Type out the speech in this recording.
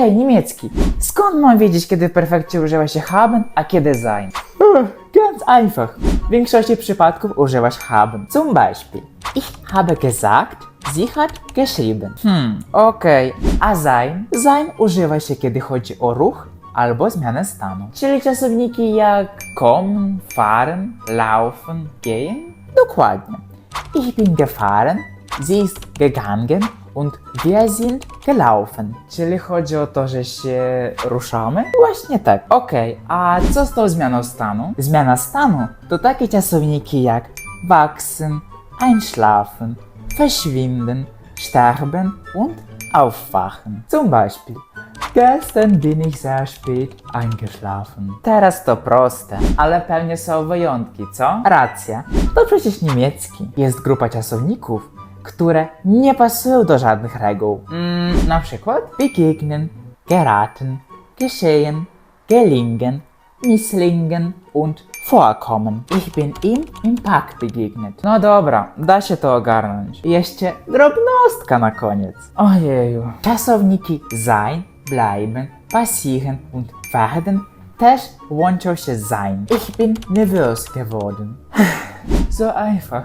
Hej, niemiecki. Skąd mam wiedzieć, kiedy w perfekcie używa się haben, a kiedy sein? Ganz einfach. W większości przypadków używasz haben. Zum Beispiel. Ich habe gesagt, sie hat geschrieben. Hmm, okej. A sein? Sein używa się, kiedy chodzi o ruch albo zmianę stanu. Czyli czasowniki jak kommen, fahren, laufen, gehen? Dokładnie. Ich bin gefahren, sie ist gegangen und wir sind gelaufen. Czyli chodzi o to, że się ruszamy? Właśnie tak. Okej, a co z tą zmianą stanu? Zmiana stanu to takie czasowniki jak wachsen, einschlafen, verschwinden, sterben und aufwachen. Zum Beispiel Gestern bin ich sehr spät eingeschlafen. Teraz to proste, ale pewnie są wyjątki, co? Racja, to przecież niemiecki. Jest grupa czasowników, które nie pasują do żadnych reguł. Mm, na przykład begegnen, geraten, geschehen, gelingen, misslingen und vorkommen. Ich bin ihm im Park begegnet. No dobra, da się to ogarnąć. I Jeszcze drobnostka na koniec. Ojeju. Czasowniki sein, bleiben, passieren und werden też łączą się sein. Ich bin nervös geworden. So einfach.